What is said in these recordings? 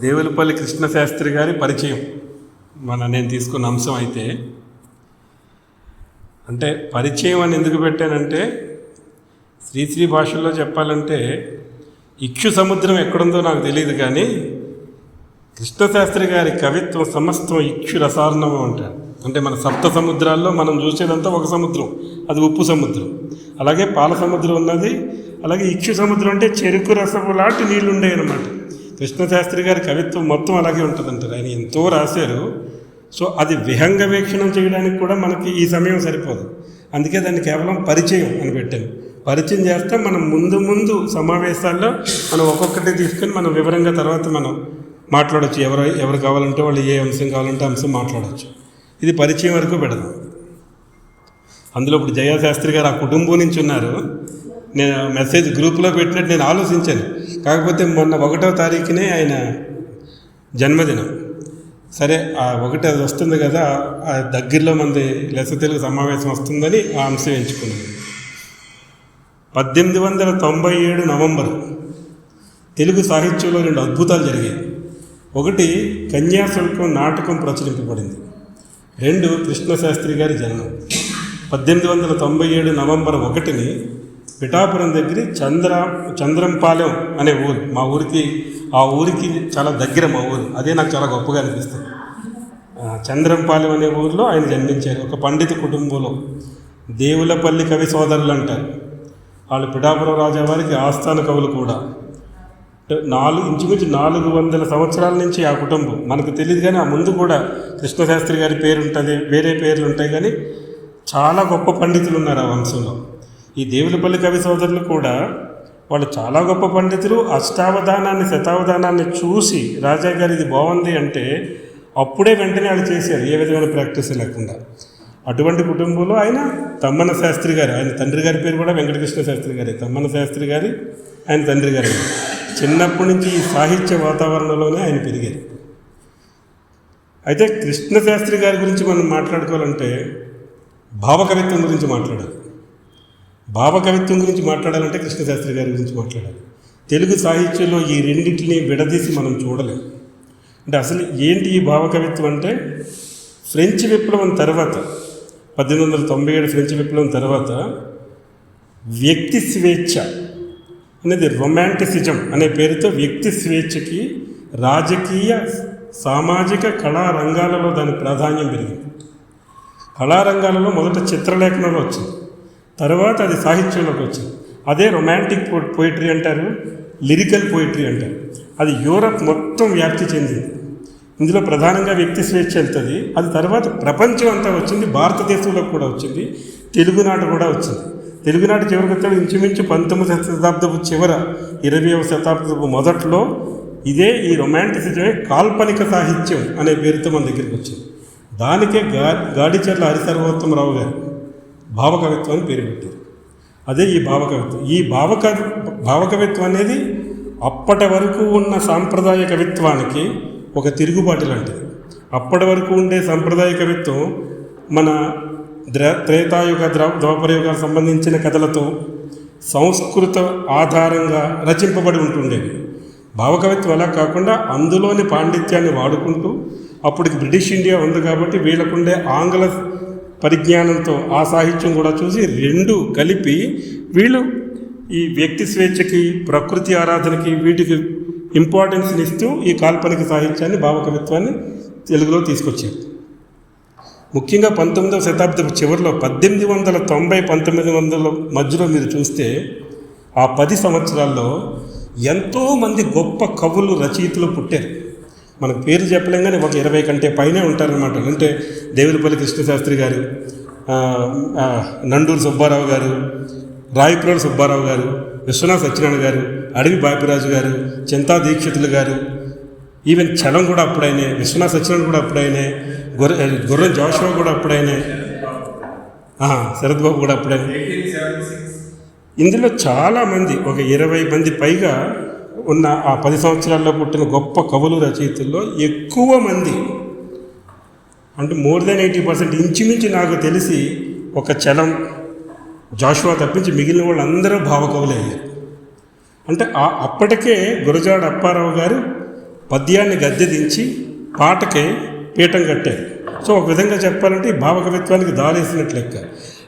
దేవులపల్లి కృష్ణశాస్త్రి గారి పరిచయం. మన నేను తీసుకున్న అంశం అయితే అంటే పరిచయం అని ఎందుకు పెట్టానంటే శ్రీశ్రీ భాషల్లో చెప్పాలంటే ఇక్షు సముద్రం ఎక్కడుందో నాకు తెలియదు కానీ కృష్ణశాస్త్రి గారి కవిత్వం సమస్తం ఇక్షు రసార్ణవం అంటారు అంటే మన సప్త సముద్రాల్లో మనం చూసేదంతా ఒక సముద్రం అది ఉప్పు సముద్రం. అలాగే పాల సముద్రం ఉన్నది అలాగే ఇక్షు సముద్రం అంటే చెరుకు రసము లాంటి నీళ్ళు ఉండేవి అనమాట కృష్ణశాస్త్రి గారి కవిత్వం మొత్తం అలాగే ఉంటుందంటారు. ఆయన ఎంతో రాశారు. సో అది విహంగ వీక్షణం చేయడానికి కూడా మనకి ఈ సమయం సరిపోదు. అందుకే దాన్ని కేవలం పరిచయం అని పెట్టాను పరిచయం చేస్తే మనం ముందు ముందు సమావేశాల్లో మనం ఒక్కొక్కటి తీసుకొని మనం వివరంగా తర్వాత మనం మాట్లాడవచ్చు ఎవరు ఎవరు కావాలంటే వాళ్ళు ఏ అంశం కావాలంటే అంశం మాట్లాడవచ్చు ఇది పరిచయం వరకు పెడదాం. అందులో ఇప్పుడు జయాశాస్త్రి గారు ఆ కుటుంబం నుంచి ఉన్నారు. నేను మెసేజ్ గ్రూప్లో పెట్టినట్టు నేను ఆలోచించాను. కాకపోతే మొన్న ఒకటో తారీఖునే ఆయన జన్మదినం. సరే ఆ ఒకటి అది వస్తుంది కదా ఆ దగ్గరలో మంది లెస తెలుగు సమావేశం వస్తుందని ఆ అంశం ఎంచుకున్నాను పద్దెనిమిది వందల తొంభై ఏడు నవంబర్ తెలుగు సాహిత్యంలో రెండు అద్భుతాలు జరిగాయి. ఒకటి కన్యాశుల్కం నాటకం ప్రచురింపబడింది. రెండు కృష్ణశాస్త్రి గారి జన్మం పద్దెనిమిది వందల తొంభై ఏడు నవంబర్ ఒకటిని పిఠాపురం దగ్గర చంద్ర చంద్రంపాలెం అనే ఊరు. మా ఊరికి ఆ ఊరికి చాలా దగ్గర మా ఊరు. అదే నాకు చాలా గొప్పగా అనిపిస్తుంది. చంద్రంపాలెం అనే ఊరిలో ఆయన జన్మించారు. ఒక పండిత కుటుంబంలో దేవులపల్లి కవి సోదరులు అంటారు. వాళ్ళు పిఠాపురం రాజావారికి ఆస్థాన కవులు కూడా. నాలుగు ఇంచుమించు నాలుగు వందల సంవత్సరాల నుంచి ఆ కుటుంబం. మనకు తెలియదు కానీ ఆ ముందు కూడా కృష్ణశాస్త్రి గారి పేరు ఉంటుంది వేరే పేర్లు ఉంటాయి కానీ చాలా గొప్ప పండితులు ఉన్నారు ఆ వంశంలో. ఈ దేవులపల్లి కవి సోదరులు కూడా వాళ్ళు చాలా గొప్ప పండితులు. అష్టావధానాన్ని శతావధానాన్ని చూసి రాజా గారు ఇది బాగుంది అంటే అప్పుడే వెంటనే వాళ్ళు చేశారు. ఏ విధమైన ప్రాక్టీస్ లేకుండా. అటువంటి కుటుంబంలో ఆయన తమ్మన శాస్త్రి గారు ఆయన తండ్రి గారి పేరు కూడా వెంకటకృష్ణ శాస్త్రి గారి. తమ్మన శాస్త్రి గారి ఆయన తండ్రి గారు. చిన్నప్పటి నుంచి ఈ సాహిత్య వాతావరణంలోనే ఆయన పెరిగారు. అయితే కృష్ణ శాస్త్రి గారి గురించి మనం మాట్లాడుకోవాలంటే భావకవిత్వం గురించి మాట్లాడాలి. భావకవిత్వం గురించి మాట్లాడాలంటే కృష్ణశాస్త్రి గారి గురించి మాట్లాడాలి. తెలుగు సాహిత్యంలో ఈ రెండింటిని విడదీసి మనం చూడలేం. అంటే అసలు ఏంటి ఈ భావకవిత్వం అంటే? ఫ్రెంచ్ విప్లవం తర్వాత పద్దెనిమిది వందల తొంభై ఏడు ఫ్రెంచ్ విప్లవం తర్వాత వ్యక్తి స్వేచ్ఛ అనేది రొమాంటిసిజం అనే పేరుతో వ్యక్తి స్వేచ్ఛకి రాజకీయ సామాజిక కళా రంగాలలో దాని ప్రాధాన్యం పెరిగింది. కళారంగాలలో మొదట చిత్రలేఖనంలో వచ్చింది. తర్వాత అది సాహిత్యంలోకి వచ్చింది. అదే రొమాంటిక్ పో పోయిటరీ అంటారు లిరికల్ పోయిటరీ అంటారు. అది యూరప్ మొత్తం వ్యాప్తి చెందింది. ఇందులో ప్రధానంగా వ్యక్తి స్వేచ్ఛ వెళ్తుంది. అది తర్వాత ప్రపంచం అంతా వచ్చింది. భారతదేశంలో కూడా వచ్చింది. తెలుగునాట కూడా వచ్చింది. తెలుగునాట చివరికి వచ్చాడు ఇంచుమించు పంతొమ్మిది శతాబ్దపు చివర ఇరవయవ శతాబ్దపు మొదట్లో ఇదే ఈ రొమాంటిసిజమే కాల్పనిక సాహిత్యం అనే పేరుతో మన దగ్గరికి వచ్చింది. దానికే గా గాడిచెర్ల హరిసర్వోత్తమరావు గారు భావకవిత్వం అని పేరు పెట్టారు. అదే ఈ భావకవిత్వం. ఈ భావక భావకవిత్వం అనేది అప్పటి వరకు ఉన్న సాంప్రదాయ కవిత్వానికి ఒక తిరుగుబాటు లాంటిది. అప్పటి వరకు ఉండే సాంప్రదాయ కవిత్వం మన ద్ర త్రేతాయుగ ద్ర ద్వాపరయుగాలకు సంబంధించిన కథలతో సంస్కృత ఆధారంగా రచింపబడి ఉంటుండేవి. భావకవిత్వం అలా కాకుండా అందులోని పాండిత్యాన్ని వాడుకుంటూ అప్పటికి బ్రిటిష్ ఇండియా ఉంది కాబట్టి వీళ్ళకుండే ఆంగ్ల పరిజ్ఞానంతో ఆ సాహిత్యం కూడా చూసి రెండు కలిపి వీళ్ళు ఈ వ్యక్తి స్వేచ్ఛకి ప్రకృతి ఆరాధనకి వీటికి ఇంపార్టెన్స్ని ఇస్తూ ఈ కాల్పనిక సాహిత్యాన్ని భావకవిత్వాన్ని తెలుగులో తీసుకొచ్చారు. ముఖ్యంగా పంతొమ్మిదవ శతాబ్దపు చివరిలో పద్దెనిమిది వందల తొంభై పంతొమ్మిది వందల మధ్యలో మీరు చూస్తే ఆ పది సంవత్సరాల్లో ఎంతోమంది గొప్ప కవులు రచయితలు పుట్టారు. మనకు పేరు చెప్పలేం కానీ ఒక ఇరవై కంటే పైనే ఉంటారనమాట అంటే దేవులపల్లి కృష్ణశాస్త్రి గారు నండూరు సుబ్బారావు గారు రాయపురాల సుబ్బారావు గారు విశ్వనాథ సత్యనారాయణ గారు అడవి బాపిరాజు గారు చింతా దీక్షితులు గారు ఈవెన్ చలం కూడా అప్పుడైనే విశ్వనాథ సత్యనారాయణ కూడా అప్పుడైనే గుర్ర గుర్రం జోషవ కూడా అప్పుడైనే ఆ, శరత్ బాబు కూడా అప్పుడైనా. ఇందులో చాలామంది ఒక ఇరవై మంది పైగా ఉన్న ఆ పది సంవత్సరాల్లో పుట్టిన గొప్ప కవులు రచయితల్లో ఎక్కువ మంది. అంటే మోర్ దెన్ ఎయిటీ పర్సెంట్ ఇంచుమించు నాకు తెలిసి ఒక చలం జాషువా తప్పించి మిగిలిన వాళ్ళందరూ భావకవులే అయ్యారు. అంటే ఆ అప్పటికే గురజాడ అప్పారావు గారు పద్యాన్ని గద్దె దించి పాటకే పీఠం కట్టారు. సో ఒక విధంగా చెప్పాలంటే ఈ భావకవిత్వానికి దారేసినట్లు లెక్క.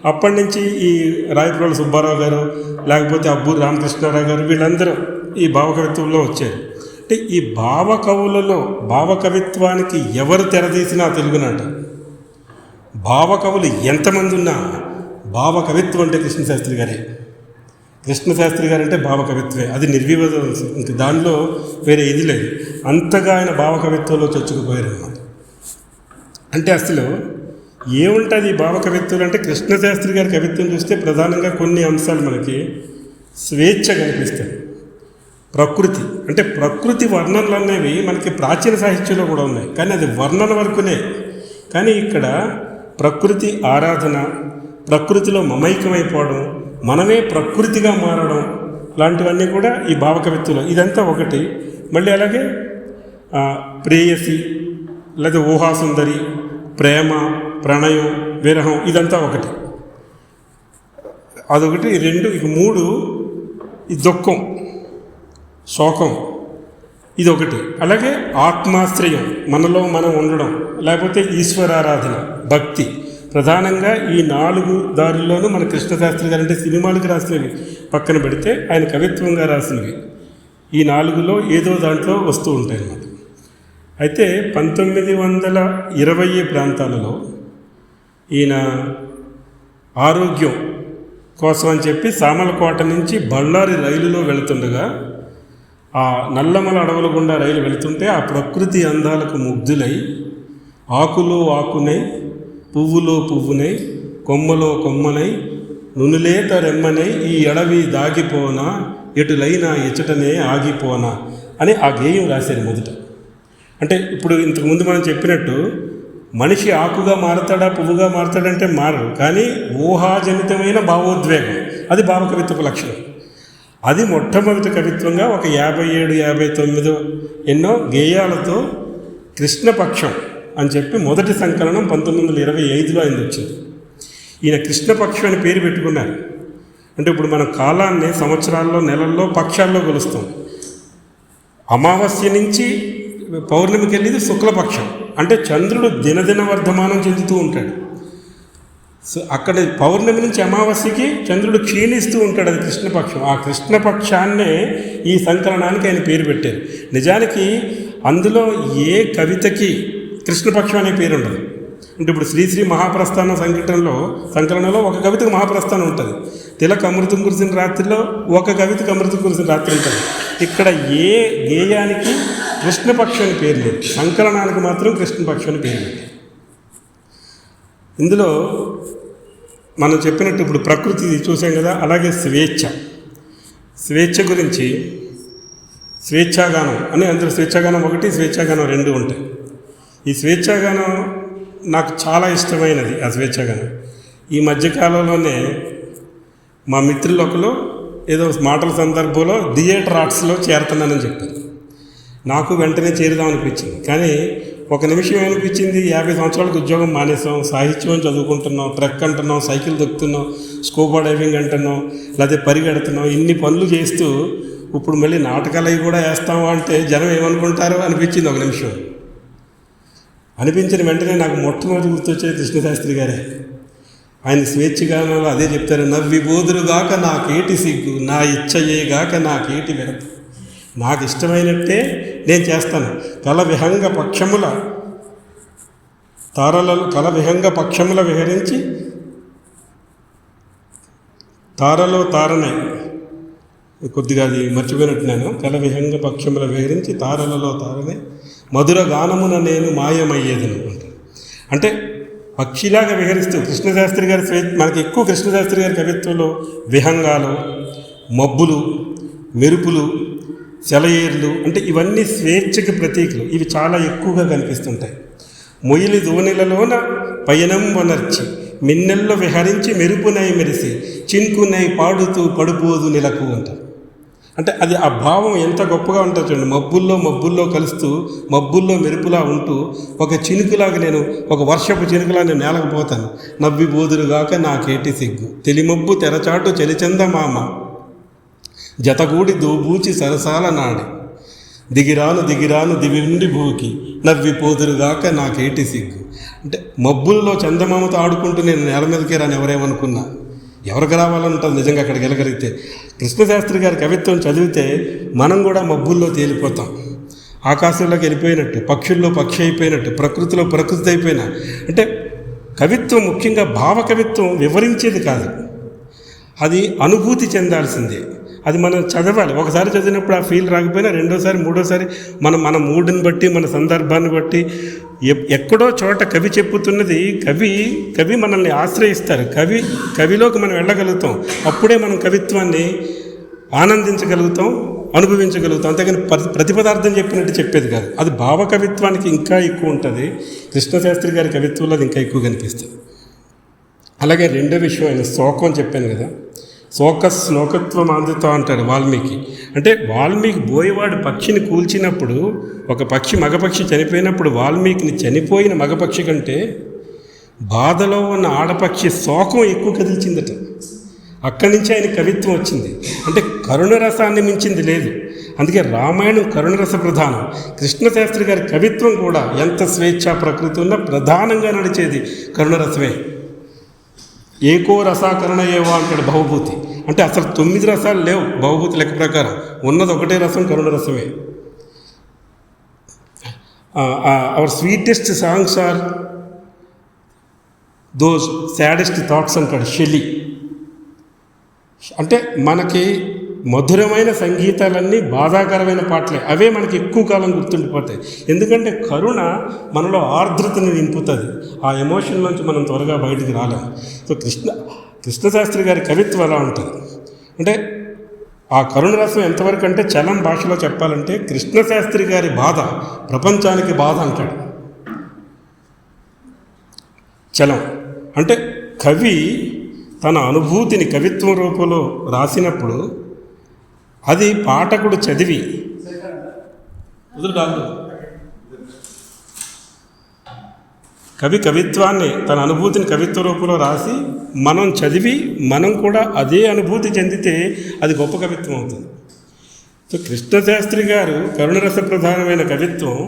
అప్పటి నుంచి ఈ రాయపురాల సుబ్బారావు గారు లేకపోతే అబ్బూరు రామకృష్ణారావు గారు వీళ్ళందరూ ఈ భావకవిత్వంలో వచ్చారు. అంటే ఈ భావకవులలో భావకవిత్వానికి ఎవరు తెరదీసినా తెలుగునాట. భావకవులు ఎంతమంది ఉన్నా భావకవిత్వం అంటే కృష్ణశాస్త్రి గారే. కృష్ణశాస్త్రి గారు అంటే భావకవిత్వే. అది నిర్వివాదం. ఇంక దానిలో వేరే ఇది లేదు. అంతగా ఆయన భావకవిత్వంలో చొచ్చుకుపోయారు అన్నమాట అంటే అసలు ఏముంటుంది ఈ భావకవిత్వం అంటే కృష్ణశాస్త్రి గారి కవిత్వం చూస్తే ప్రధానంగా కొన్ని అంశాలు మనకి స్వేచ్ఛ కనిపిస్తాయి. ప్రకృతి. అంటే ప్రకృతి వర్ణనలు అనేవి మనకి ప్రాచీన సాహిత్యంలో కూడా ఉన్నాయి. కానీ అది వర్ణన వరకునే. కానీ ఇక్కడ ప్రకృతి ఆరాధన ప్రకృతిలో మమైకమైపోవడం మనమే ప్రకృతిగా మారడం లాంటివన్నీ కూడా ఈ భావకవిత్వంలో. ఇదంతా ఒకటి. మళ్ళీ అలాగే ప్రేయసి లేదా ఊహాసుందరి ప్రేమ ప్రణయం విరహం ఇదంతా ఒకటి. అదొకటి. రెండు ఇక మూడు ఈ దుఃఖం. శోకం. ఇది ఒకటి అలాగే ఆత్మాశ్రయం మనలో మనం ఉండడం లేకపోతే ఈశ్వరారాధన భక్తి. ప్రధానంగా ఈ నాలుగు దారుల్లోనూ మన కృష్ణశాస్త్రి గారు అంటే సినిమాలకు రాసినవి. పక్కన పెడితే ఆయన కవిత్వంగా రాసినవి. ఈ నాలుగులో ఏదో దాంట్లో వస్తూ ఉంటాయి అన్నమాట. అయితే పంతొమ్మిది వందల ఇరవై ప్రాంతాలలో ఈయన ఆరోగ్యం కోసం అని చెప్పి సామలకోట నుంచి బళ్ళారి రైలులో వెళుతుండగా ఆ నల్లమల అడవుల గుండా రైలు వెళుతుంటే ఆ ప్రకృతి అందాలకు ముగ్ధులై ఆకులో ఆకునై పువ్వులో పువ్వునై కొమ్మలో కొమ్మనై నునులేట రెమ్మనై ఈ అడవి దాగిపోనా ఎటులైనా ఎచ్చటనే ఆగిపోనా అని ఆ గేయం రాశారు మొదట. అంటే ఇప్పుడు ఇంతకుముందు మనం చెప్పినట్టు మనిషి ఆకుగా మారతాడా పువ్వుగా మారతాడంటే మారడు కానీ ఊహాజనితమైన భావోద్వేగం. అది భావకవిత్వపు లక్షణం. అది మొట్టమొదటి కవిత్వంగా ఒక యాభై ఏడు యాభై తొమ్మిదో ఎన్నో గేయాలతో కృష్ణపక్షం అని చెప్పి మొదటి సంకలనం పంతొమ్మిది వందల ఇరవై ఐదులో ఆయన వచ్చింది. ఈయన కృష్ణపక్షం అని పేరు పెట్టుకున్నారు. అంటే ఇప్పుడు మనం కాలాన్ని సంవత్సరాల్లో నెలల్లో పక్షాల్లో కొలుస్తాం. అమావాస్య నుంచి పౌర్ణమికి వెళ్ళేది శుక్లపక్షం. అంటే చంద్రుడు దినదిన వర్ధమానం చెందుతూ ఉంటాడు. సో అక్కడ పౌర్ణమి నుంచి అమావాస్యకి చంద్రుడు క్షీణిస్తూ ఉంటాడు అది కృష్ణపక్షం. ఆ కృష్ణపక్షాన్నే ఈ సంకలనానికి ఆయన పేరు పెట్టారు. నిజానికి అందులో ఏ కవితకి కృష్ణపక్షం అనే పేరు ఉండదు. అంటే ఇప్పుడు శ్రీశ్రీ మహాప్రస్థాన సంఘటనలో సంకలనంలో ఒక కవితకు మహాప్రస్థానం ఉంటుంది. తిలక అమృతం కురిసిన రాత్రిలో ఒక కవితకు అమృతం కురిసిన రాత్రి ఉంటుంది. ఇక్కడ ఏ గేయానికి కృష్ణపక్షం అని పేరు లేదు. సంకలనానికి మాత్రం కృష్ణపక్షం అని పేరు లేదు. ఇందులో మనం చెప్పినట్టు ఇప్పుడు ప్రకృతి చూసాం కదా అలాగే స్వేచ్ఛ. స్వేచ్ఛ గురించి స్వేచ్ఛాగానం అని అందులో స్వేచ్ఛాగానం ఒకటి స్వేచ్ఛాగానం రెండు ఉంటాయి. ఈ స్వేచ్ఛాగానం నాకు చాలా ఇష్టమైనది ఆ స్వేచ్ఛాగానం. ఈ మధ్యకాలంలోనే మా మిత్రులు ఒకరు ఏదో మాటల సందర్భంలో థియేటర్ ఆర్ట్స్లో చేరుతున్నానని చెప్పారు. నాకు వెంటనే చేరుదాం అనిపించింది కానీ ఒక నిమిషం ఏమనిపించింది? యాభై సంవత్సరాలకు ఉద్యోగం మానేసాం సాహిత్యం చదువుకుంటున్నాం ట్రెక్ అంటున్నాం సైకిల్ దొక్కుతున్నాం స్కూబా డైవింగ్ అంటున్నాం లేకపోతే పరిగెడుతున్నాం ఇన్ని పనులు చేస్తూ ఇప్పుడు మళ్ళీ నాటకాలు అవి కూడా వేస్తాము అంటే జనం ఏమనుకుంటారో అనిపించింది ఒక నిమిషం. అనిపించిన వెంటనే నాకు మొట్టమొదటి గుర్తొచ్చేది కృష్ణశాస్త్రి గారే. ఆయన స్వేచ్ఛగానంలో అదే చెప్తారు నవ్వి బోదురుగాక నాకేటి సిగ్గు నా ఇచ్చయేగాక నాకేటి విరక్తి నాకు ఇష్టమైనట్టే నేను చేస్తాను. కల విహంగ పక్షముల తారలలో కల విహంగ పక్షముల విహరించి తారలో తారనై. కొద్దిగా అది మర్చిపోయినట్టున్నాను. కల విహంగ పక్షముల విహరించి తారలలో తారనై మధుర గానమున నేను మాయమయ్యేది అనుకుంటాను అంటే పక్షిలాగా విహరిస్తూ కృష్ణశాస్త్రి గారి స్వే మనకి ఎక్కువ కృష్ణశాస్త్రి గారి కవిత్వంలో విహంగాలు మబ్బులు మెరుపులు సెలయేర్లు అంటే ఇవన్నీ స్వేచ్ఛకి ప్రతీకలు. ఇవి చాలా ఎక్కువగా కనిపిస్తుంటాయి. మొయిలి ధోనిలలోన పయనం వనర్చి మిన్నెల్లో విహరించి మెరుపునై మెరిసి చింకునై పాడుతూ పడుపోదు నెలకు అంటారు అంటే అది ఆ భావం ఎంత గొప్పగా ఉంటుంది చూడండి. మబ్బుల్లో మబ్బుల్లో కలుస్తూ మబ్బుల్లో మెరుపులా ఉంటూ ఒక చినుకులాగా నేను ఒక వర్షపు చినుకులా నేను నేలకపోతాను నవ్వి బోదురుగాక నాకేటి సిగ్గు? తెలిమబ్బు తెరచాటు చలిచంద మామ జతగూడి దోబూచి సరసాల నాడి. దిగిరాను దిగిరాను దివి నుండి భూకి నవ్విపోదురుగాక నాకేటి సిగ్గు? అంటే మబ్బుల్లో చందమామతో ఆడుకుంటూ నేను నేల మీదకే రాని ఎవరేమనుకున్నా? ఎవరికి రావాలంటారు నిజంగా అక్కడికి వెళ్ళగలిగితే? కృష్ణశాస్త్రి గారి కవిత్వం చదివితే మనం కూడా మబ్బుల్లో తేలిపోతాం. ఆకాశంలోకి వెళ్ళిపోయినట్టు పక్షుల్లో పక్షి అయిపోయినట్టు ప్రకృతిలో ప్రకృతి అయిపోయినా. అంటే కవిత్వం ముఖ్యంగా భావ కవిత్వం వివరించేది కాదు. అది అనుభూతి చెందాల్సిందే. అది మనం చదవాలి. ఒకసారి చదివినప్పుడు ఆ ఫీల్ రాకపోయినా రెండోసారి మూడోసారి మనం మన మూడ్ని బట్టి మన సందర్భాన్ని బట్టి ఎక్కడో చోట కవి చెప్పుతున్నది కవి కవి మనల్ని ఆశ్రయిస్తారు. కవి కవిలోకి మనం వెళ్ళగలుగుతాం. అప్పుడే మనం కవిత్వాన్ని ఆనందించగలుగుతాం అనుభవించగలుగుతాం. అంతేగాని ప్రతి పదార్థం చెప్పినట్టు చెప్పేది కాదు. అది భావ కవిత్వానికి ఇంకా ఎక్కువ ఉంటుంది. కృష్ణశాస్త్రి గారి కవిత్వంలో అది ఇంకా ఎక్కువ కనిపిస్తుంది. అలాగే రెండో విషయం ఆయన శోకం చెప్పాను కదా. శోక శ్లోకత్వం అందుతా అంటాడు వాల్మీకి. అంటే వాల్మీకి బోయవాడు పక్షిని కూల్చినప్పుడు ఒక పక్షి మగపక్షి చనిపోయినప్పుడు వాల్మీకిని చనిపోయిన మగపక్షి కంటే బాధలో ఉన్న ఆడపక్షి శోకం ఎక్కువ కదిల్చిందట. అక్కడి నుంచి ఆయన కవిత్వం వచ్చింది. అంటే కరుణరసాన్ని మించింది లేదు. అందుకే రామాయణం కరుణరస ప్రధానం. కృష్ణశాస్త్రి గారి కవిత్వం కూడా ఎంత స్వేచ్ఛా ప్రకృతి ఉన్నా ప్రధానంగా నడిచేది కరుణరసమే. ఏకో రసాకరణ ఏవో అంటాడు భవభూతి అంటే అసలు తొమ్మిది రసాలు లేవు భవభూతి లెక్క ప్రకారం. ఉన్నది ఒకటే రసం కరుణ రసమే. Our sweetest songs are those saddest thoughts అంటాడు షెలి అంటే మనకి మధురమైన సంగీతాలన్నీ బాధాకరమైన పాటలే. అవే మనకి ఎక్కువ కాలం గుర్తుండిపోతాయి. ఎందుకంటే కరుణ మనలో ఆర్ద్రతని నింపుతుంది. ఆ ఎమోషన్ నుంచి మనం త్వరగా బయటికి రాలేము సో కృష్ణ కృష్ణశాస్త్రి గారి కవిత్వం ఎలా ఉంటుంది. అంటే ఆ కరుణ రసం ఎంతవరకు అంటే చలం భాషలో చెప్పాలంటే కృష్ణశాస్త్రి గారి బాధ ప్రపంచానికి బాధ అంటాడు. చలం. అంటే కవి తన అనుభూతిని కవిత్వం రూపంలో రాసినప్పుడు అది పాఠకుడు చదివి. కవి కవిత్వాన్ని తన అనుభూతిని కవిత్వ రూపంలో రాసి మనం చదివి మనం కూడా అదే అనుభూతి చెందితే అది గొప్ప కవిత్వం అవుతుంది. సో కృష్ణశాస్త్రి గారు కరుణరస ప్రధానమైన కవిత్వం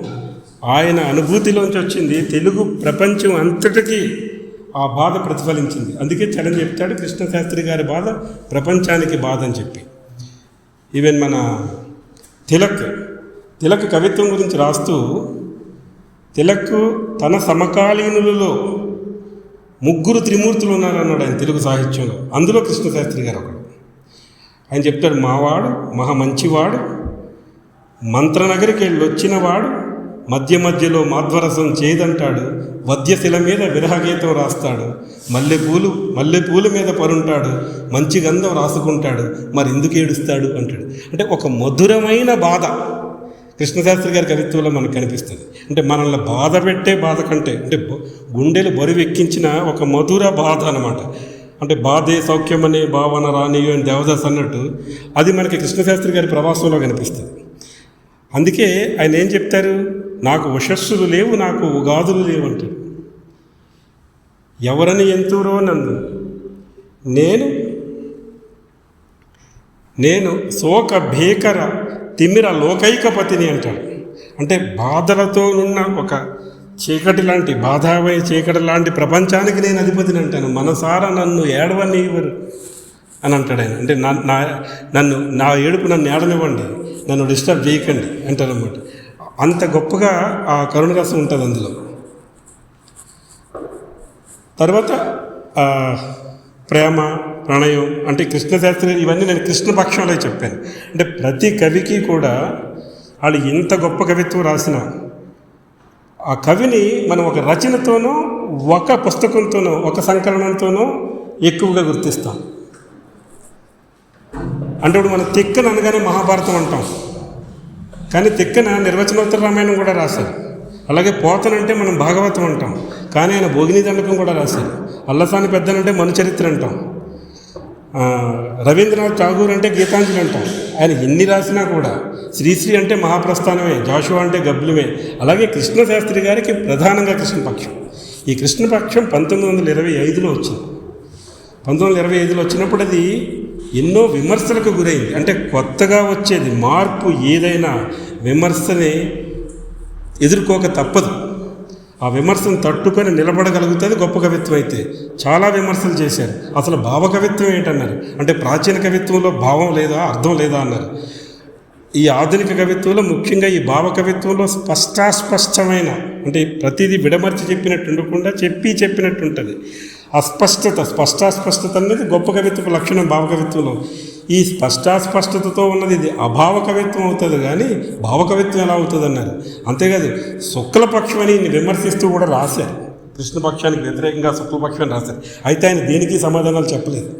ఆయన అనుభూతిలోంచి వచ్చింది. తెలుగు ప్రపంచం అంతటికీ ఆ బాధ ప్రతిఫలించింది. అందుకే చలం చెప్తాడు కృష్ణశాస్త్రి గారి బాధ ప్రపంచానికి బాధ అని చెప్పి. ఈవెన్ మన తిలక్ తిలక్ కవిత్వం గురించి రాస్తూ తిలక్ తన సమకాలీనులలో ముగ్గురు త్రిమూర్తులు ఉన్నారన్నాడు ఆయన తెలుగు సాహిత్యంలో. అందులో కృష్ణశాస్త్రి గారు ఒకడు. ఆయన చెప్తాడు మావాడు మహా మంచివాడు మంత్రనగరికి వెళ్ళి వచ్చినవాడు మధ్య మధ్యలో మాధ్వరసం చేయదంటాడు వద్యశిల మీద విరహగీతం రాస్తాడు మల్లెపూలు మల్లెపూల మీద పరుంటాడు మంచి గంధం రాసుకుంటాడు మరి ఎందుకు ఏడుస్తాడు అంటాడు. అంటే ఒక మధురమైన బాధ కృష్ణశాస్త్రి గారి కవిత్వంలో మనకు కనిపిస్తుంది. అంటే మనల్ని బాధ పెట్టే బాధ కంటే అంటే గుండెలు బరువెక్కించిన ఒక మధుర బాధ అనమాట అంటే బాధే సౌఖ్యం అనే భావన రానియో అని దేవదాస్ అన్నట్టు అది మనకి కృష్ణశాస్త్రి గారి ప్రవాసంలో కనిపిస్తుంది. అందుకే ఆయన ఏం చెప్తారు? నాకు ఉషస్సులు లేవు నాకు ఉగాదులు లేవు అంటారు ఎవరని ఎంతూరో నందు నేను నేను శోక భీకర తిమిర లోకైకపతిని అంటాడు. అంటే బాధలతో ఉన్న ఒక చీకటి లాంటి బాధావయ చీకటి లాంటి ప్రపంచానికి నేను అధిపతిని అంటాను. మనసారా నన్ను ఏడవనివ్వరు అని అంటాడు ఆయన. అంటే నా నన్ను నా ఏడుపు నన్ను ఏడనివ్వండి. నన్ను డిస్టర్బ్ చేయకండి అంటారనమాట అంత గొప్పగా ఆ కరుణరసం ఉంటుంది అందులో. తర్వాత ప్రేమ ప్రణయం అంటే కృష్ణశాస్త్రి ఇవన్నీ నేను కృష్ణపక్షంలో చెప్పాను. అంటే ప్రతి కవికి కూడా వాళ్ళు ఎంత గొప్ప కవిత్వం రాసిన ఆ కవిని మనం ఒక రచనతోనో ఒక పుస్తకంతోనో ఒక సంకలనంతోనో ఎక్కువగా గుర్తిస్తాం. అంటే ఇప్పుడు మనం తిక్కన అనగానే మహాభారతం అంటాం. కానీ తిక్కన నిర్వచనోత్తర రామాయణం కూడా రాశారు. అలాగే పోతనంటే మనం భాగవతం అంటాం. కానీ ఆయన భోగిని దండకం కూడా రాశారు. అల్లసాని పెద్దనంటే మనుచరిత్ర అంటాం. రవీంద్రనాథ్ ఠాగూర్ అంటే గీతాంజలి అంటాం. ఆయన ఎన్ని రాసినా కూడా శ్రీశ్రీ అంటే మహాప్రస్థానమే జాషువా అంటే గబ్లమే అలాగే కృష్ణశాస్త్రి గారికి ప్రధానంగా కృష్ణపక్షం ఈ కృష్ణపక్షం పంతొమ్మిది వందల ఇరవై ఐదులో వచ్చింది. పంతొమ్మిది వందల ఇరవై ఐదులో వచ్చినప్పుడు అది ఎన్నో విమర్శలకు గురైంది. అంటే కొత్తగా వచ్చేది మార్పు ఏదైనా విమర్శని ఎదుర్కోక తప్పదు. ఆ విమర్శను తట్టుకొని నిలబడగలుగుతుంది గొప్ప కవిత్వం అయితే. చాలా విమర్శలు చేశారు. అసలు భావ కవిత్వం ఏంటన్నారు? అంటే ప్రాచీన కవిత్వంలో భావం లేదా అర్థం లేదా అన్నారు. ఈ ఆధునిక కవిత్వంలో ముఖ్యంగా ఈ భావ కవిత్వంలో స్పష్టాస్పష్టమైన అంటే ప్రతిదీ విడమర్చి చెప్పినట్టు ఉండకుండా చెప్పి చెప్పినట్టు ఉంటుంది అస్పష్టత స్పష్టాస్పష్టత అనేది గొప్ప కవిత్వపు లక్షణం భావకవిత్వంలో. ఈ స్పష్టాస్పష్టతతో ఉన్నది ఇది అభావ కవిత్వం అవుతుంది కానీ భావకవిత్వం ఎలా అవుతుంది అన్నారు అంతేకాదు శుక్లపక్షం అని విమర్శిస్తూ కూడా రాశారు. కృష్ణపక్షానికి వ్యతిరేకంగా శుక్లపక్షం అని రాశారు. అయితే ఆయన దేనికి సమాధానాలు చెప్పలేదు?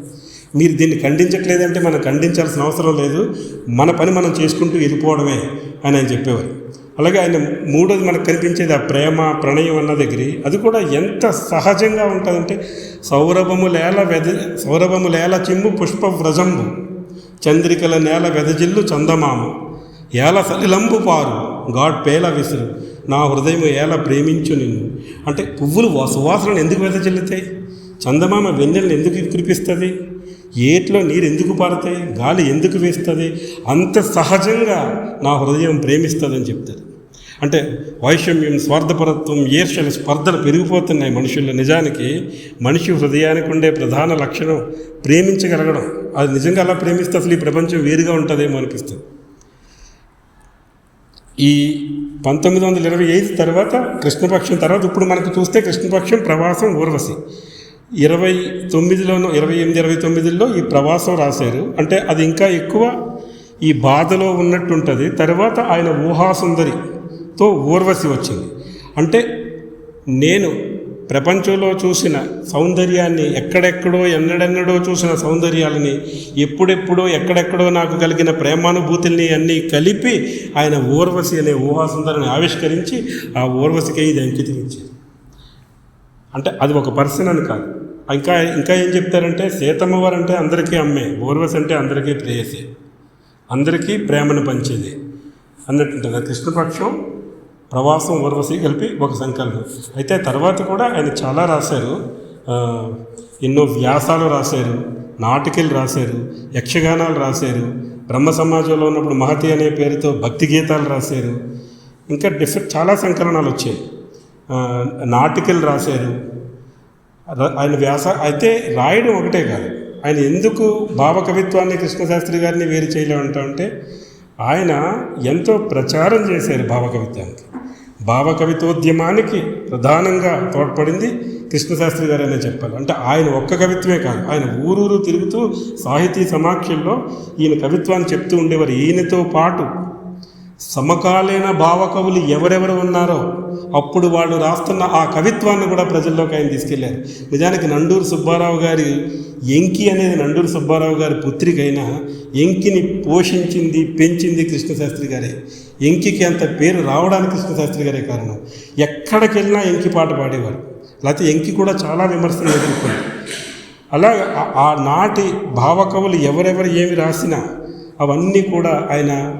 మీరు దీన్ని ఖండించట్లేదంటే మనం ఖండించాల్సిన అవసరం లేదు. మన పని మనం చేసుకుంటూ వెళ్ళిపోవడమే అని ఆయన చెప్పేవారు. అలాగే ఆయన మూడోది మనకు కనిపించేది ఆ ప్రేమ ప్రణయం అన్న దగ్గర. అది కూడా ఎంత సహజంగా ఉంటుందంటే సౌరభము లేల వెద సౌరభము లేల చిమ్ము పుష్ప వ్రజంబు. చంద్రికల నేల వెదజిల్లు చందమామ. ఏల సలిలంబు పారు గాడ్ పేల విసురు. నా హృదయం ఏల ప్రేమించు నిన్ను. అంటే పువ్వులు సువాసనను సువాసనలు ఎందుకు వెదజిల్లుతాయి? చందమామ వెన్నెలను ఎందుకు కురిపిస్తుంది? ఏట్లో నీరు ఎందుకు పడతాయి గాలి ఎందుకు వేస్తుంది? అంత సహజంగా నా హృదయం ప్రేమిస్తుందని చెప్తారు అంటే వైషమ్యం స్వార్థపరత్వం ఈర్షలు స్పర్ధలు పెరిగిపోతున్నాయి మనుషుల్లో నిజానికి. మనిషి హృదయానికి ఉండే ప్రధాన లక్షణం ప్రేమించగలగడం. అది నిజంగా అలా ప్రేమిస్తే అసలు ఈ ప్రపంచం వేరుగా ఉంటుందేమో అనిపిస్తుంది. ఈ పంతొమ్మిది వందల ఇరవై ఐదు తర్వాత కృష్ణపక్షం తర్వాత ఇప్పుడు మనకు చూస్తే కృష్ణపక్షం ప్రవాసం ఊర్వశి. ఇరవై తొమ్మిదిలోనూ ఇరవై ఎనిమిది ఇరవై తొమ్మిదిలో ఈ ప్రవాసం రాశారు. అంటే అది ఇంకా ఎక్కువ ఈ బాధలో ఉన్నట్టు ఉంటుంది తర్వాత ఆయన ఊహాసుందరితో ఊర్వశి వచ్చింది. అంటే నేను ప్రపంచంలో చూసిన సౌందర్యాన్ని ఎక్కడెక్కడో ఎన్నడెన్నడో చూసిన సౌందర్యాలని ఎప్పుడెప్పుడో ఎక్కడెక్కడో నాకు కలిగిన ప్రేమానుభూతుల్ని అన్నీ కలిపి ఆయన ఊర్వశి అనే ఊహాసుందరిని ఆవిష్కరించి ఆ ఊర్వశికే ఇది అంకితం ఇచ్చారు అంటే అది ఒక పర్సన్ అని కాదు. ఇంకా ఇంకా ఏం చెప్తారంటే సీతమ్మవారు అంటే అందరికీ అమ్మే ఊర్వశి అంటే అందరికీ ప్రేయసే. అందరికీ ప్రేమను పంచేది. అన్నట్టుంటుంది కృష్ణపక్షం ప్రవాసం ఊర్వశి కలిపి ఒక సంకల్పం అయితే తర్వాత కూడా ఆయన చాలా రాశారు. ఎన్నో వ్యాసాలు రాశారు నాటికలు రాశారు యక్షగానాలు రాశారు బ్రహ్మ సమాజంలో ఉన్నప్పుడు మహతి అనే పేరుతో భక్తి గీతాలు రాశారు. ఇంకా డిఫరెంట్ చాలా సంకలనాలు వచ్చాయి. నాటికలు రాశారు. ఆయన వ్యాస అయితే రాయడం ఒకటే కాదు. ఆయన ఎందుకు భావకవిత్వాన్ని కృష్ణశాస్త్రి గారిని వేరు చేయలేమంటా అంటే ఆయన ఎంతో ప్రచారం చేశారు భావకవిత్వానికి భావకవితోద్యమానికి ప్రధానంగా తోడ్పడింది కృష్ణశాస్త్రి గారు అనే చెప్పాలి. అంటే ఆయన ఒక్క కవిత్వమే కాదు ఆయన ఊరూరు తిరుగుతూ సాహితీ సమాఖ్యల్లో ఈయన కవిత్వాన్ని చెప్తూ ఉండేవారు. ఈయనతో పాటు సమకాలీన భావకవులు ఎవరెవరు ఉన్నారో అప్పుడు వాళ్ళు రాస్తున్న ఆ కవిత్వాన్ని కూడా ప్రజల్లోకి ఆయన తీసుకెళ్ళారు. నిజానికి నండూరు సుబ్బారావు గారి ఎంకి అనేది నండూరు సుబ్బారావు గారి పుత్రికైనా ఎంకిని పోషించింది పెంచింది కృష్ణశాస్త్రి గారే. ఎంకికి అంత పేరు రావడానికి కృష్ణశాస్త్రి గారే కారణం. ఎక్కడికి వెళ్ళినా ఎంకి పాట పాడేవారు. లేకపోతే ఎంకి కూడా చాలా విమర్శలు ఎదుర్కొంది. అలా ఆ- నాటి భావకవులు ఎవరెవరు ఏమి రాసినా అవన్నీ కూడా ఆయన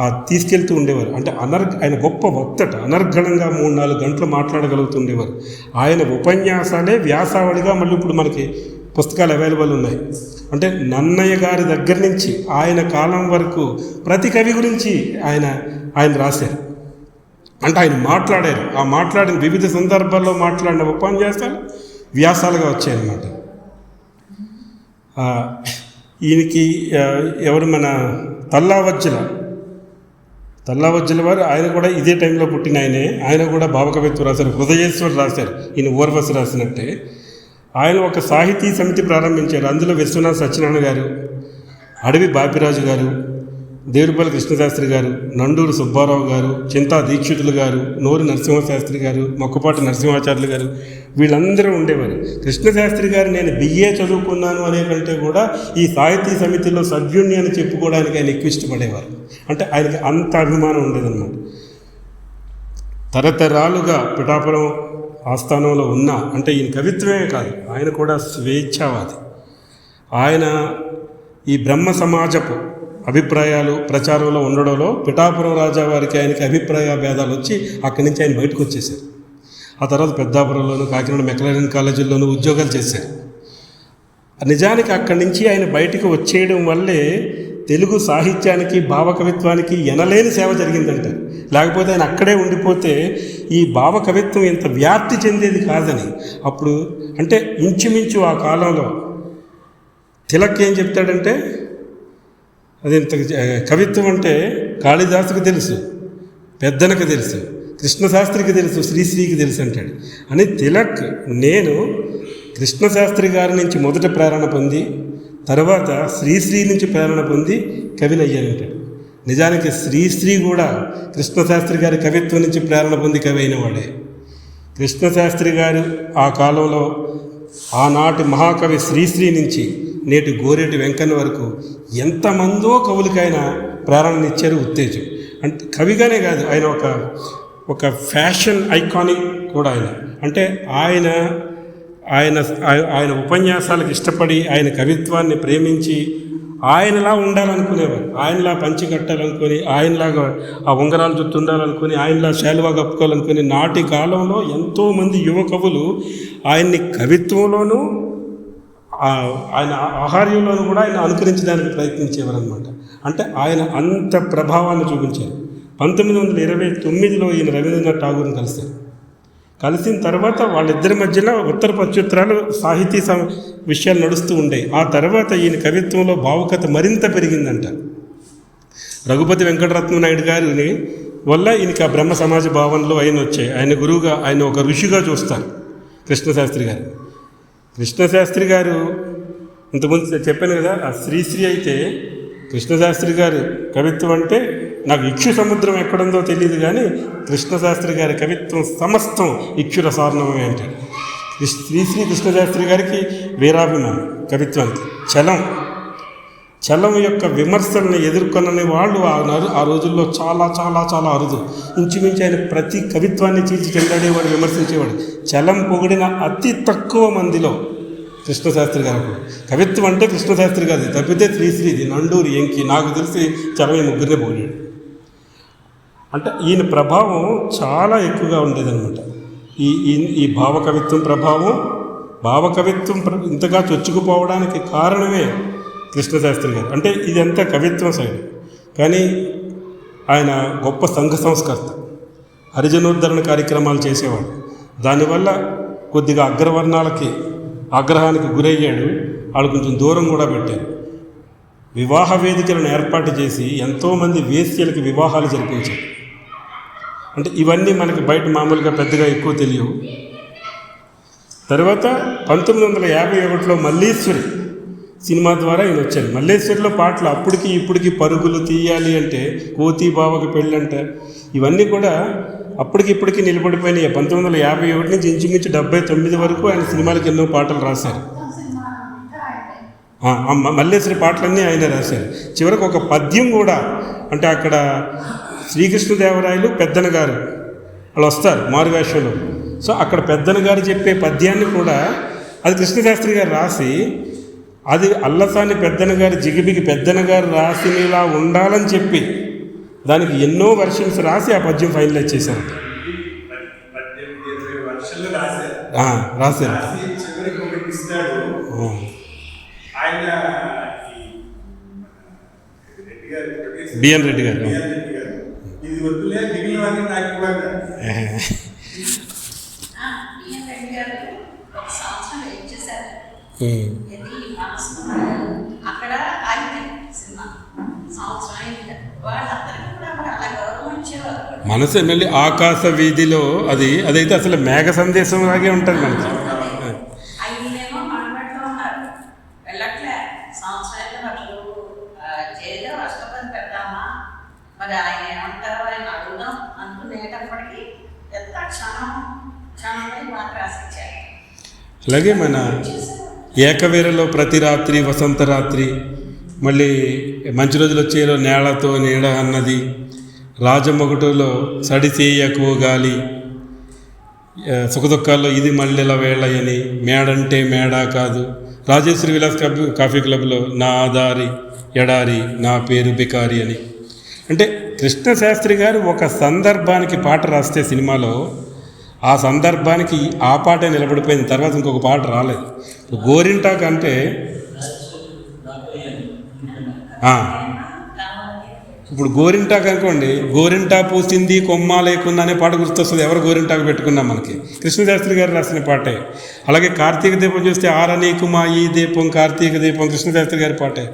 తీసుకెళ్తూ ఉండేవారు. అంటే అనర్ ఆయన గొప్ప వక్తట అనర్ఘణంగా మూడు నాలుగు గంటలు మాట్లాడగలుగుతుండేవారు. ఆయన ఉపన్యాసాలే వ్యాసావళిగా మళ్ళీ ఇప్పుడు మనకి పుస్తకాలు అవైలబుల్ ఉన్నాయి. అంటే నన్నయ్య గారి దగ్గర నుంచి ఆయన కాలం వరకు ప్రతి కవి గురించి ఆయన ఆయన రాశారు. అంటే ఆయన మాట్లాడారు. ఆ మాట్లాడిన వివిధ సందర్భాల్లో మాట్లాడిన ఉపన్యాసాలు వ్యాసాలుగా వచ్చాయన్నమాట. ఈయనకి ఎవరు మన తల్లావజ్జల తల్లావజ్జల వారు ఆయన కూడా ఇదే టైంలో పుట్టిన ఆయనే. ఆయన కూడా భావకవిత్వం రాశారు హృదయేశ్వర్ రాశారు. ఈయన ఊర్వశి రాసినట్టే. ఆయన ఒక సాహితీ సమితి ప్రారంభించారు. అందులో విశ్వనాథ్ సత్యనారాయణ గారు అడవి బాపిరాజు గారు దేవుడిపల్లి కృష్ణశాస్త్రి గారు నండూరు సుబ్బారావు గారు చింతా దీక్షితులు గారు నోరు నరసింహశాస్త్రి గారు మొక్కపాటి నరసింహాచార్యులు గారు వీళ్ళందరూ ఉండేవారు. కృష్ణశాస్త్రి గారు నేను బిఏ చదువుకున్నాను అనే కంటే కూడా ఈ సాహితీ సమితిలో సభ్యుణ్ణి అని చెప్పుకోవడానికి ఆయన ఎక్కువ ఇష్టపడేవారు. అంటే ఆయనకి అంత అభిమానం ఉండేదన్నమాట. తరతరాలుగా పిఠాపురం ఆస్థానంలో ఉన్న అంటే ఈయన కవిత్వమే కాదు ఆయన కూడా స్వేచ్ఛావాది. ఆయన ఈ బ్రహ్మ సమాజపు అభిప్రాయాలు ప్రచారంలో ఉండడంలో పిఠాపురం రాజా వారికి ఆయనకి అభిప్రాయ భేదాలు వచ్చి అక్కడి నుంచి ఆయన బయటకు వచ్చేసారు ఆ తర్వాత పెద్దాపురంలోను కాకినాడ మెక్లరెన్ కాలేజీల్లోనూ ఉద్యోగాలు చేశారు. నిజానికి అక్కడి నుంచి ఆయన బయటకు వచ్చేయడం వల్లే తెలుగు సాహిత్యానికి భావకవిత్వానికి ఎనలేని సేవ జరిగిందంట. లేకపోతే ఆయన అక్కడే ఉండిపోతే ఈ భావకవిత్వం ఇంత వ్యాప్తి చెందేది కాదని. అప్పుడు అంటే ఇంచుమించు ఆ కాలంలో తిలక్ ఏం చెప్తాడంటే అది ఇంత కవిత్వం అంటే కాళిదాసుకు తెలుసు పెద్దనకు తెలుసు కృష్ణశాస్త్రికి తెలుసు శ్రీశ్రీకి తెలుసు అంటాడు. అని తిలక్ నేను కృష్ణశాస్త్రి గారి నుంచి మొదట ప్రేరణ పొంది తర్వాత శ్రీశ్రీ నుంచి ప్రేరణ పొంది కవిని అయ్యానంటాడు నిజానికి శ్రీశ్రీ కూడా కృష్ణశాస్త్రి గారి కవిత్వం నుంచి ప్రేరణ పొంది కవి అయిన వాడే. కృష్ణశాస్త్రి గారు ఆ కాలంలో ఆనాటి మహాకవి శ్రీశ్రీ నుంచి నేటి గోరేటి వెంకన్న వరకు ఎంతమందో కవులకైనా ప్రేరణనిచ్చారు ఉత్తేజం. అంటే కవిగానే కాదు ఆయన ఒక ఒక ఫ్యాషన్ ఐకానిక్ కూడా ఆయన. అంటే ఆయన ఆయన ఆయన ఉపన్యాసాలకు ఇష్టపడి ఆయన కవిత్వాన్ని ప్రేమించి ఆయనలా ఉండాలనుకునేవారు. ఆయనలా పంచి కట్టాలనుకుని ఆయనలాగా ఆ ఉంగరాలు జుట్టు ఉండాలనుకుని ఆయనలా శాలువా కప్పుకోవాలనుకుని నాటి కాలంలో ఎంతోమంది యువ కవులు ఆయన్ని కవిత్వంలోనూ ఆయన ఆహార్యంలోనూ కూడా ఆయన అనుకరించడానికి ప్రయత్నించేవారు అనమాట అంటే ఆయన అంత ప్రభావాన్ని చూపించారు. పంతొమ్మిది వందల ఇరవై తొమ్మిదిలో ఈయన రవీంద్రనాథ్ ఠాగూర్ని కలిశారు. కలిసిన తర్వాత వాళ్ళిద్దరి మధ్యలో ఉత్తర ప్రత్యుత్తరాలు సాహితీ విషయాలు నడుస్తూ ఉండే. ఆ తర్వాత ఈయన కవిత్వంలో భావుకత మరింత పెరిగిందంట. రఘుపతి వెంకటరత్న నాయుడు గారిని వల్ల ఈయనకి ఆ బ్రహ్మ సమాజ భావనలో ఆయన వచ్చాయి. ఆయన గురువుగా ఆయన ఒక ఋషిగా చూస్తారు కృష్ణశాస్త్రి గారు. కృష్ణశాస్త్రి గారు ఇంతకుముందు చెప్పాను కదా ఆ శ్రీశ్రీ అయితే కృష్ణశాస్త్రి గారు కవిత్వం అంటే నాకు ఇక్షు సముద్రం ఎక్కడుందో తెలియదు కానీ కృష్ణశాస్త్రి గారి కవిత్వం సమస్తం ఇక్షుర సారణమే అంటాడు శ్రీశ్రీ కృష్ణశాస్త్రి గారికి వీరాభిమానం కవిత్వానికి చలం. చలం యొక్క విమర్శల్ని ఎదుర్కొనని వాళ్ళు ఆ ఆ రోజుల్లో చాలా చాలా చాలా అరుదు. ఇంచుమించు ఆయన ప్రతి కవిత్వాన్ని చీల్చి చెందాడేవాడు విమర్శించేవాడు. చలం పొగిడిన అతి తక్కువ మందిలో కృష్ణశాస్త్రి గారు కవిత్వం అంటే కృష్ణశాస్త్రి గారి తప్పితే శ్రీశ్రీది నండూరి ఎంకి నాకు తెలిసి చరవై ఈ ముగ్గురే పోయాడు అంటే ఈయన ప్రభావం చాలా ఎక్కువగా ఉండేదన్నమాట. ఈ ఈ ఈ భావకవిత్వం ప్రభావం భావకవిత్వం ఇంతగా చొచ్చుకుపోవడానికి కారణమే కృష్ణశాస్త్రి గారు. అంటే ఇదంతా కవిత్వం సైడ్. కానీ ఆయన గొప్ప సంఘ సంస్కర్త. హరిజనోద్ధరణ కార్యక్రమాలు చేసేవాడు. దానివల్ల కొద్దిగా అగ్రవర్ణాలకి ఆగ్రహానికి గురయ్యాడు. వాళ్ళు కొంచెం దూరం కూడా పెట్టారు. వివాహ వేదికలను ఏర్పాటు చేసి ఎంతోమంది వేశ్యలకు వివాహాలు జరిపించారు. అంటే ఇవన్నీ మనకి బయట మామూలుగా పెద్దగా ఎక్కువ తెలియవు. తర్వాత పంతొమ్మిది వందల యాభై ఒకటిలో మల్లీశ్వరి సినిమా ద్వారా ఈయన వచ్చారు. మల్లేశ్వరిలో పాటలు అప్పటికి ఇప్పటికి పరుగులు తీయాలి అంటే కోతి బావకి పెళ్ళంట. ఇవన్నీ కూడా అప్పటికి ఇప్పటికి నిలబడిపోయినాయి. పంతొమ్మిది వందల యాభై ఒకటి నుంచి ఇంచుమించు డెబ్బై తొమ్మిది వరకు ఆయన సినిమాలకు ఎన్నో పాటలు రాశారు. మల్లేశ్వరి పాటలన్నీ ఆయన రాశారు. చివరికి ఒక పద్యం కూడా అంటే అక్కడ శ్రీకృష్ణదేవరాయలు పెద్దన గారు వాళ్ళు వస్తారు మారువేషంలో. సో అక్కడ పెద్దన గారు చెప్పే పద్యాన్ని కూడా అది కృష్ణశాస్త్రి గారు రాసి అది అల్లసాని పెద్దన గారు జిగిబిగి పెద్దన గారు రాసినలా ఉండాలని చెప్పి దానికి ఎన్నో వర్షన్స్ రాసి ఆ పద్యం ఫైనలైజ్ చేశారు. రాశారు. బిఎన్ రెడ్డి గారు ఇది వద్దులే మిగిలినవన్నీ నాకు ఇవ్వండి అక్కడ మనసు మళ్ళీ ఆకాశ వీధిలో అది అదైతే అసలు మేఘ సందేశం లాగే ఉంటుంది మనకి. అలాగే మన ఏకవీరలో ప్రతి రాత్రి వసంత రాత్రి మళ్ళీ మంచి రోజులు వచ్చేలో నేలతో నీడ అన్నది రాజమొగటులో సడిసేయకువ గాలి. సుఖదుఖాల్లో ఇది మల్లెల వేళయని మేడంటే మేడ కాదు. రాజేశ్వరి విలాస్ కాఫీ క్లబ్లో నా ఆధారి ఎడారి నా పేరు బికారి అని. అంటే కృష్ణశాస్త్రి గారు ఒక సందర్భానికి పాట రాస్తే సినిమాలో ఆ సందర్భానికి ఆ పాటే నిలబడిపోయింది తర్వాత ఇంకొక పాట రాలేదు. గోరింటాకు అంటే ఇప్పుడు గోరింటాకు అనుకోండి గోరింటా పూసింది కొమ్మ లేకుండా అనే పాట గుర్తొస్తుంది. ఎవరు గోరింటాకు పెట్టుకున్నాం మనకి? కృష్ణశాస్త్రి గారు రాసిన పాటే. అలాగే కార్తీక దీపం చూస్తే ఆరనీకు మా ఈ దీపం కార్తీక దీపం కృష్ణశాస్త్రి గారి పాటే.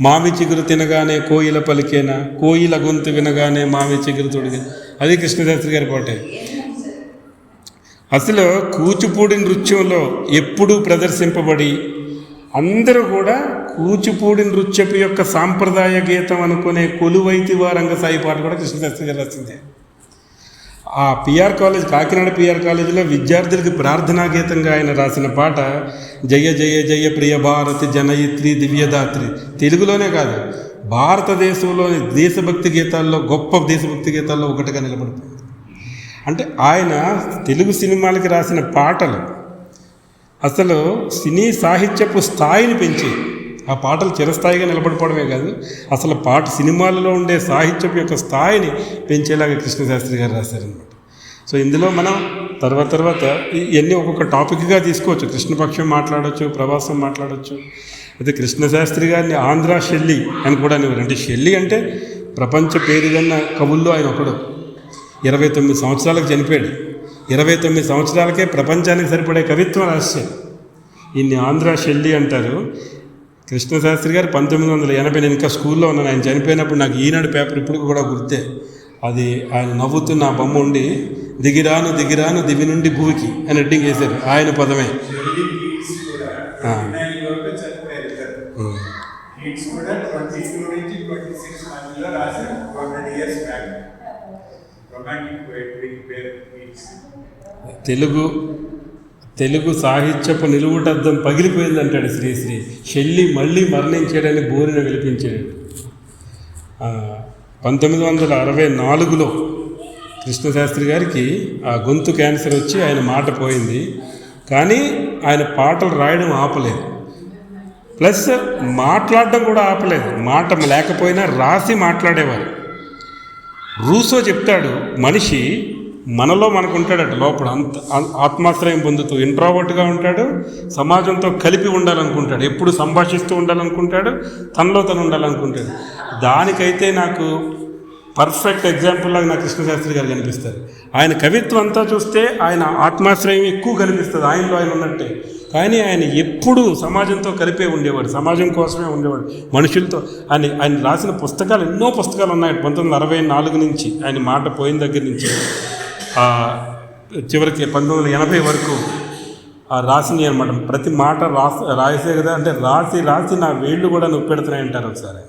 మామి చిగురు తినగానే కోయిల పలికేనా? కోయిల గొంతు వినగానే మామి చిగురు తొడిగి. అది కృష్ణశాస్త్రి గారి పాటే. అసలు కూచిపూడి నృత్యంలో ఎప్పుడూ ప్రదర్శింపబడి అందరూ కూడా కూచిపూడి నృత్యపు యొక్క సాంప్రదాయ గీతం అనుకునే కొలువైతి రంగసాయి సాయి పాట కూడా కృష్ణశాస్త్రి గారు రాసిందే. ఆ పిఆర్ కాలేజ్ కాకినాడ పిఆర్ కాలేజీలో విద్యార్థులకి ప్రార్థనా గీతంగా ఆయన రాసిన పాట జయ జయ జయ ప్రియ భారతి జనయిత్రి దివ్యదాత్రి. తెలుగులోనే కాదు భారతదేశంలోని దేశభక్తి గీతాల్లో గొప్ప దేశభక్తి గీతాల్లో ఒకటిగా నిలబడిపోయింది. అంటే ఆయన తెలుగు సినిమాలకి రాసిన పాటలు అసలు సినీ సాహిత్యపు స్థాయిని పెంచి ఆ పాటలు చిరస్థాయిగా నిలబడిపోవడమే కాదు అసలు పాట సినిమాలలో ఉండే సాహిత్యపు యొక్క స్థాయిని పెంచేలాగా కృష్ణశాస్త్రి గారు రాశారనమాట సో ఇందులో మనం తర్వాత తర్వాత ఇవన్నీ ఒక్కొక్క టాపిక్గా తీసుకోవచ్చు. కృష్ణపక్షం మాట్లాడవచ్చు ప్రవాసం మాట్లాడవచ్చు అయితే కృష్ణశాస్త్రి గారిని ఆంధ్ర షెల్లి అని కూడా అనేవారు. అంటే షెల్లి అంటే ప్రపంచ పేరుగన్న కవుల్లో ఆయన ఒకడు. ఇరవై తొమ్మిది సంవత్సరాలకు చనిపోయాడు. ఇరవై తొమ్మిది సంవత్సరాలకే ప్రపంచానికి సరిపడే కవిత్వం రాశారు. ఇన్ని ఆంధ్ర షెల్లి అంటారు. కృష్ణశాస్త్రి గారు పంతొమ్మిది వందల ఎనభై నేను ఇంకా స్కూల్లో ఉన్నాను. ఆయన చనిపోయినప్పుడు నాకు ఈనాడు పేపర్ ఇప్పుడు కూడా గుర్తే. అది ఆయన నవ్వుతున్న ఆ బొమ్మ ఉండి దిగిరాను దిగిరాను దివి నుండి భూమికి అని ఎడ్డింగ్ వేశారు ఆయన పదమే. తెలుగు తెలుగు సాహిత్యపు నిలువుటద్దం పగిలిపోయిందంటాడు శ్రీశ్రీ. షెల్లి మళ్ళీ మరణించాడని బోరిన విలిపించాడు. పంతొమ్మిది వందల అరవై నాలుగులో కృష్ణశాస్త్రి గారికి ఆ గొంతు క్యాన్సర్ వచ్చి ఆయన మాట పోయింది. కానీ ఆయన పాటలు రాయడం ఆపలేదు. ప్లస్ మాట్లాడడం కూడా ఆపలేదు. మాట లేకపోయినా రాసి మాట్లాడేవారు. రూసో చెప్తాడు మనిషి మనలో మనకు ఉంటాడట లోపల. అంత ఆత్మాశ్రయం పొందుతూ ఇంట్రావర్ట్గా ఉంటాడు సమాజంతో కలిపి ఉండాలనుకుంటాడు. ఎప్పుడు సంభాషిస్తూ ఉండాలనుకుంటాడు తనలో తను ఉండాలనుకుంటాడు. దానికైతే నాకు పర్ఫెక్ట్ ఎగ్జాంపుల్ లాగా నాకు కృష్ణశాస్త్రి గారు కనిపిస్తారు. ఆయన కవిత్వం అంతా చూస్తే ఆయన ఆత్మాశ్రయం ఎక్కువ కనిపిస్తుంది ఆయనలో ఆయన ఉన్నట్టే. కానీ ఆయన ఎప్పుడూ సమాజంతో కలిపే ఉండేవాడు సమాజం కోసమే ఉండేవాడు. మనుషులతో ఆయన ఆయన రాసిన పుస్తకాలు ఎన్నో పుస్తకాలు ఉన్నాయి. పంతొమ్మిది వందల అరవై నాలుగు నుంచి ఆయన మాట పోయిన దగ్గర నుంచి చివరికి పంతొమ్మిది వందల ఎనభై వరకు ఆ రాసినవి అనమాట ప్రతి మాట రాసి రాసే కదా అంటే రాసి రాసి నా వేళ్ళు కూడా నొప్పి పెడుతున్నాయి అంటారు ఒకసారి.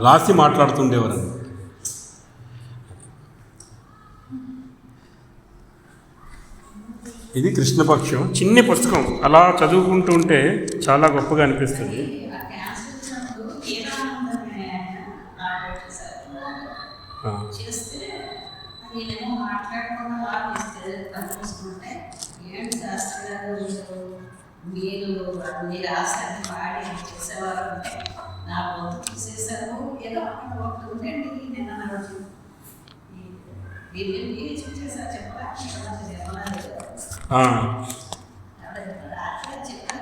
రాసి మాట్లాడుతుండేవారు. అన్నమాట ఇది కృష్ణపక్షం. చిన్ని పుస్తకం. అలా చదువుకుంటూ ఉంటే చాలా గొప్పగా అనిపిస్తుంది. మీరు మీరు పాడి చేసేవారు నా వంతు ఏదో అక్కడ ఒకటి ఉందండి నిన్న మీరు చూసేసారు చెప్పాను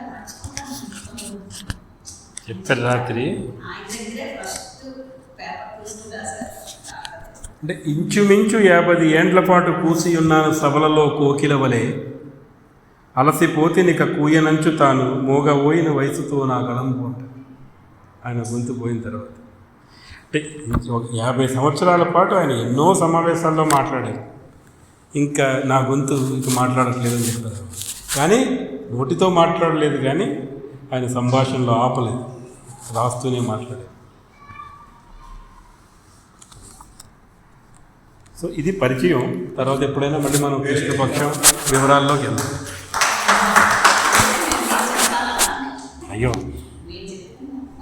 మర్చిపోతాను. చెప్పారు రాత్రి. అంటే ఇంచుమించు యాభై ఏండ్ల పాటు కూసి ఉన్నాను సభలలో కోకిల వలె అలసిపోతే నిక కూయనంచు తాను మోగబోయిన వయసుతో నా గళంపు అంట ఆయన గొంతు పోయిన తర్వాత. అంటే ఒక యాభై సంవత్సరాల పాటు ఆయన ఎన్నో సమావేశాల్లో మాట్లాడారు. ఇంకా నా గొంతు ఇంక మాట్లాడట్లేదని చెప్పారు. కానీ నోటితో మాట్లాడలేదు కానీ ఆయన సంభాషణలో ఆపలేదు. రాస్తూనే మాట్లాడారు. సో ఇది పరిచయం. తర్వాత ఎప్పుడైనా మళ్ళీ మనం కృష్ణపక్షం వివరాల్లోకి వెళ్దాం. అయ్యో.